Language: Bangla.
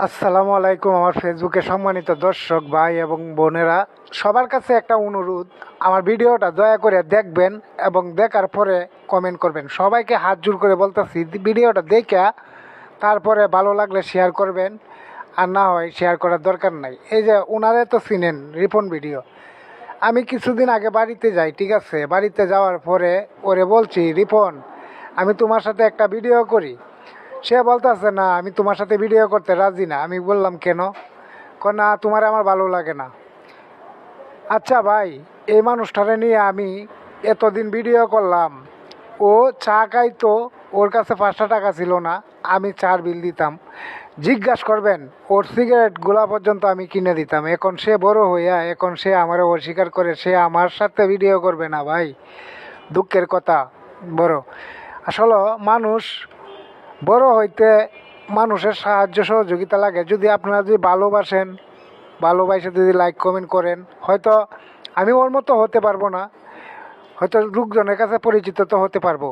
আসসালামু আলাইকুম, আমার ফেসবুকে সম্মানিত দর্শক, ভাই এবং বোনেরা। সবার কাছে একটা অনুরোধ, আমার ভিডিওটা দয়া করে দেখবেন এবং দেখার পরে কমেন্ট করবেন। সবাইকে হাত জোর করে বলতেছি, ভিডিওটা দেখে তারপরে ভালো লাগলে শেয়ার করবেন, আর না হয় শেয়ার করার দরকার নাই। এই যে ওনারে তো চিনেন, রিপন ভিডিও। আমি কিছুদিন আগে বাড়িতে যাই, ঠিক আছে? বাড়িতে যাওয়ার পরে ওরে বলছি, রিপন, আমি তোমার সাথে একটা ভিডিও করি। সে বলতেছে, না, আমি তোমার সাথে ভিডিও করতে রাজি না। আমি বললাম, কেন? ক না, তোমার আমার ভালো লাগে না। আচ্ছা ভাই, এই মানুষটারে নিয়ে আমি এতদিন ভিডিও করলাম। ও চা খাইতো, ওর কাছে পাঁচটা টাকা ছিল না, আমি চার বিল দিতাম। জিজ্ঞাসা করবেন, ওর সিগারেটগুলা পর্যন্ত আমি কিনে দিতাম। এখন সে বড় হইয়া, এখন সে আমার অস্বীকার করে, সে আমার সাথে ভিডিও করবে না ভাই। দুঃখের কথা, বড়। আসলে মানুষ বড় হইতে মানুষের সাহায্য সহযোগিতা লাগে। যদি আপনারা যদি ভালোবাসেন, ভালোবাসে যদি লাইক কমেন্ট করেন, হয়তো আমি ওর মতো হতে পারব না। হয়তো লোকজনের কাছে পরিচিত তো হতে পারব।